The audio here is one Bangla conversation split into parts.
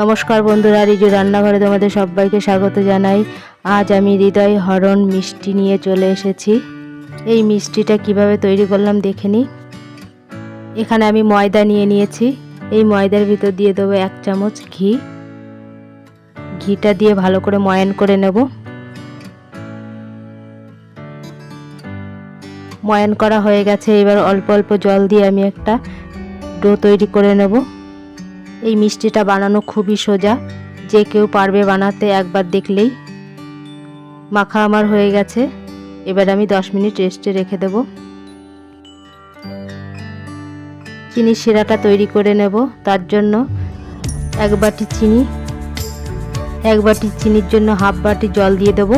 নমস্কার বন্ধুরা, রিজু রান্নাঘরে তোমাদের সবাইকে স্বাগত জানাই। আজ আমি হৃদয় হরণ মিষ্টি নিয়ে চলে এসেছি। এই মিষ্টিটা কীভাবে তৈরি করলাম দেখে নিই এখানে আমি ময়দা নিয়ে নিয়েছি। এই ময়দার ভিতর দিয়ে দেবো এক চামচ ঘি। ঘিটা দিয়ে ভালো করে ময়ান করে নেব। ময়ান করা হয়ে গেছে। এবার অল্প অল্প জল দিয়ে আমি একটা ডো তৈরি করে নেব। এই মিষ্টিটা বানানো খুবই সোজা। যে কেউ পারবে বানাতে একবার দেখলেই। মাখা আমার হয়ে গেছে। এবার আমি দশ মিনিট রেস্টে রেখে দেব। চিনি শিরাটা তৈরি করে নেব। তার জন্য এক বাটি চিনি, এক বাটি চিনির জন্য হাফ বাটি জল দিয়ে দেব।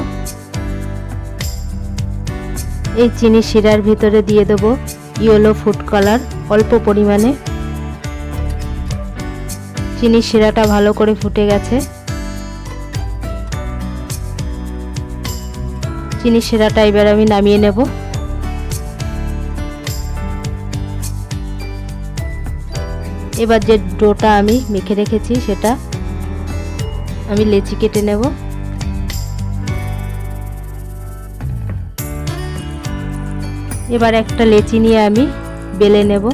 এই চিনি শিরার ভিতরে দিয়ে দেব ইয়েলো ফুড কালার। অল্প পরিমাণে চিনির শিরাটা ভালো করে ফুটে গেছে। চিনির শিরাটা এবার আমি নামিয়ে নেব। এবার যে ডোটা আমি মেখে রেখেছি সেটা আমি লেচি কেটে নেব। এবার একটা লেচি নিয়ে আমি বেলে নেব।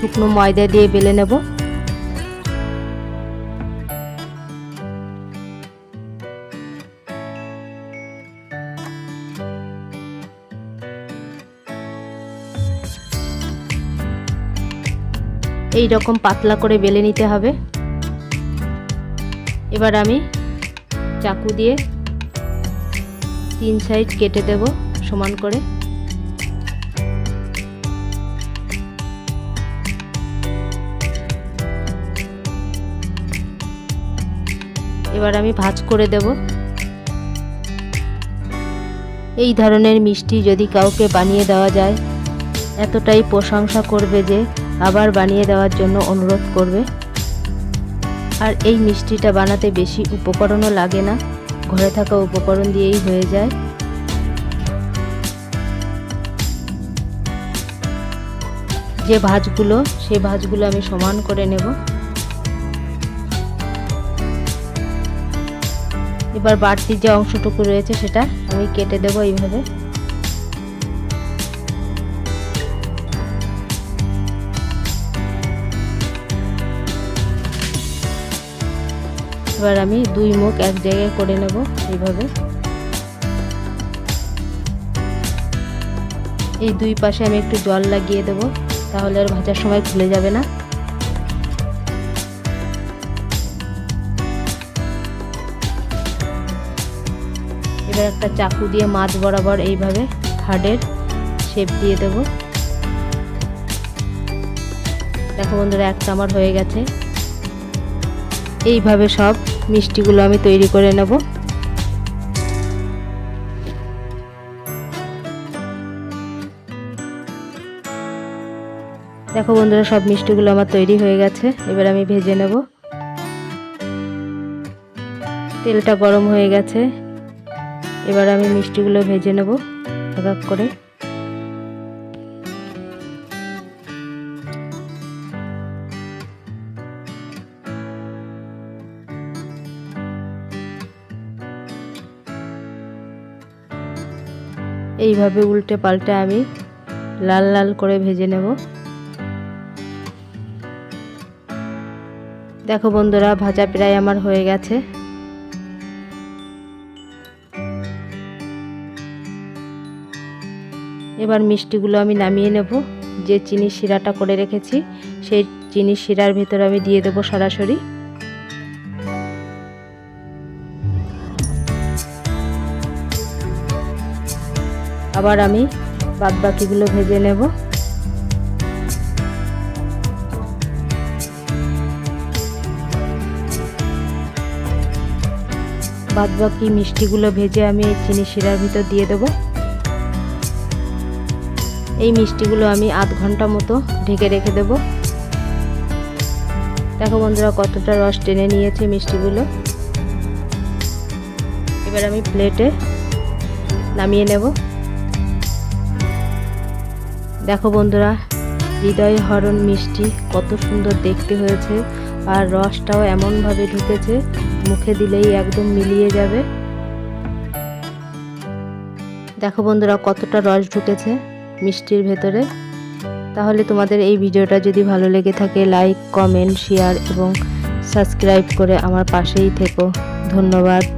শুকনো ময়দা দিয়ে বেলে নেব। এই রকম পাতলা করে বেলে নিতে হবে। এবার আমি চাকু দিয়ে তিন সাইড কেটে দেব সমান করে। এবার আমি ভাজ করে দেব। এই ধরনের মিষ্টি যদি কাউকে বানিয়ে দেওয়া যায়, এতটাই প্রশংসা করবে যে আবার বানিয়ে দেওয়ার জন্য অনুরোধ করবে। আর এই মিষ্টিটা বানাতে বেশি উপকরণও লাগে না। ঘরে থাকা উপকরণ দিয়েই হয়ে যায়। যে ভাজগুলো সেই ভাজগুলো আমি সমান করে নেব। এবার বাড়তি যে অংশটুকু রয়েছে সেটা আমি কেটে দেবো এইভাবে। এবার আমি দুই মুখ এক জায়গায় করে নেব এইভাবে। এই দুই পাশে আমি একটু জল লাগিয়ে দেব, তাহলে আর ভাজার সময় খুলে যাবে না। এবার একটা চাকু দিয়ে মাছ বরাবর এইভাবে হাড়ের শেপ দিয়ে দেব। দেখো বন্ধুরা, একটা আমার হয়ে গেছে। এইভাবে সব মিষ্টিগুলো আমি তৈরি করে নেব। দেখো বন্ধুরা, সব মিষ্টিগুলো আমার তৈরি হয়ে গেছে। এবার আমি ভেজে নেব। তেলটা গরম হয়ে গেছে। এবার আমি মিষ্টিগুলো ভেজে নেব এক করে। এইভাবে উল্টে পাল্টে আমি লাল লাল করে ভেজে নেব। দেখো বন্ধুরা, ভাজা প্রায় আমার হয়ে গেছে। এবার মিষ্টিগুলো আমি নামিয়ে নেব। যে চিনির শিরাটা করে রেখেছি, সেই চিনির শিরার ভিতরে আমি দিয়ে দেবো সরাসরি। আবার আমি বাদ বাকিগুলো ভেজে নেব। বাদ বাকি মিষ্টিগুলো ভেজে আমি এই চিনি শিরার ভিতর দিয়ে দেব। এই মিষ্টিগুলো আমি আধ ঘণ্টা মতো ঢেকে রেখে দেব। দেখো বন্ধুরা, কতটা রস টেনে নিয়েছে মিষ্টিগুলো। এবার আমি প্লেটে নামিয়ে নেব। দেখো বন্ধুরা, হৃদয় হরণ মিষ্টি, কত সুন্দর দেখতে হয়েছে। আর রসটাও এমনভাবে ঢুকেছে, মুখে দিলেই একদম মিলিয়ে যাবে। দেখো বন্ধুরা, কতটা রস ঢুকেছে মিষ্টির ভেতরে। তাহলে তোমাদের এই ভিডিওটা যদি ভালো লেগে থাকে, লাইক, কমেন্ট, শেয়ার এবং সাবস্ক্রাইব করে আমার পাশেই থেকো। ধন্যবাদ।